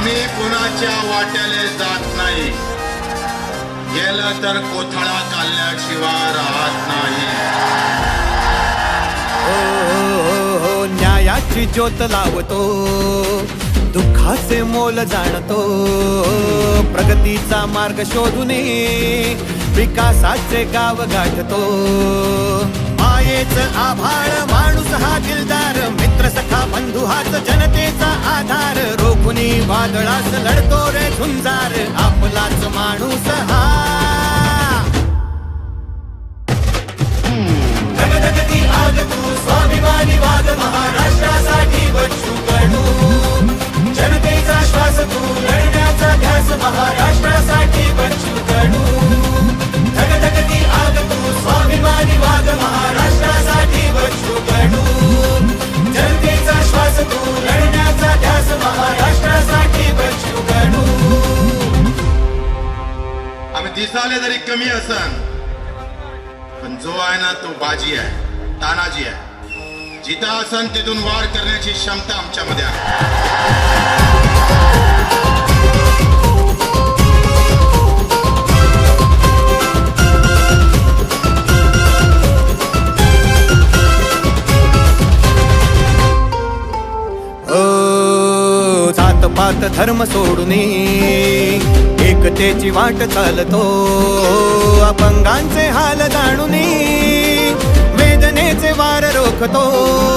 आम्ही कुणाच्या वाट्याले जात नाही. गेलं तर कोथळा काढल्याशिवाय राहत नाही. हो, हो, हो, हो, न्यायाची ज्योत लावतो. दुःखाचे मोल जाणतो. प्रगतीचा मार्ग शोधून विकासाचे गाव गाठतो. मायेच आभाळ माणूस हा दिलदार मित्र सखा बंधू हाच जन वादळास लढतो रे झुंजार. आपलाच माणूस दिसाले जरी कमी असन पण जो आहे ना तो बाजी आहे तानाजी आहे. जिता असन तिथून वार करण्याची क्षमता आमच्यामध्ये आहे. ओ जात पात धर्म सोडून एकतेची वाट चालतो. अपंगांचे हाल जाणून वेदनेचे वार रोखतो.